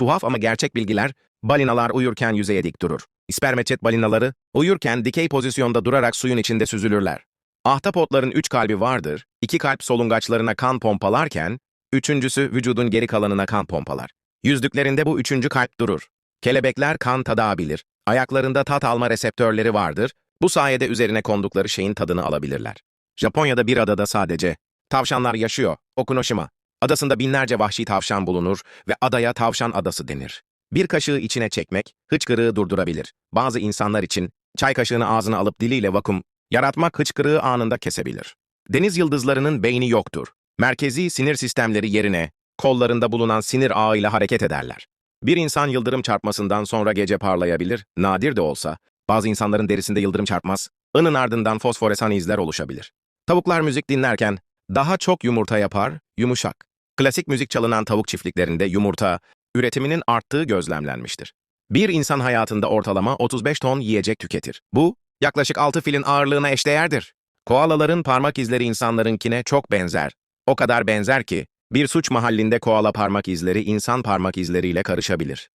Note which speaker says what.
Speaker 1: Tuhaf ama gerçek bilgiler, balinalar uyurken yüzeye dik durur. İspermeçet balinaları uyurken dikey pozisyonda durarak suyun içinde süzülürler. Ahtapotların üç kalbi vardır, iki kalp solungaçlarına kan pompalarken, üçüncüsü vücudun geri kalanına kan pompalar. Yüzdüklerinde bu üçüncü kalp durur. Kelebekler kan tadabilir. Ayaklarında tat alma reseptörleri vardır. Bu sayede üzerine kondukları şeyin tadını alabilirler. Japonya'da bir adada sadece tavşanlar yaşıyor. Okunoshima. Adasında binlerce vahşi tavşan bulunur ve adaya tavşan adası denir. Bir kaşığı içine çekmek, hıçkırığı durdurabilir. Bazı insanlar için çay kaşığını ağzına alıp diliyle vakum yaratmak hıçkırığı anında kesebilir. Deniz yıldızlarının beyni yoktur. Merkezi sinir sistemleri yerine kollarında bulunan sinir ağıyla hareket ederler. Bir insan yıldırım çarpmasından sonra gece parlayabilir, nadir de olsa, bazı insanların derisinde yıldırım çarpmaz, ının ardından fosforesan izler oluşabilir. Tavuklar müzik dinlerken daha çok yumurta yapar, yumuşak. Klasik müzik çalınan tavuk çiftliklerinde yumurta üretiminin arttığı gözlemlenmiştir. Bir insan hayatında ortalama 35 ton yiyecek tüketir. Bu, yaklaşık 6 filin ağırlığına eşdeğerdir. Koalaların parmak izleri insanlarınkine çok benzer. O kadar benzer ki, bir suç mahallinde koala parmak izleri insan parmak izleriyle karışabilir.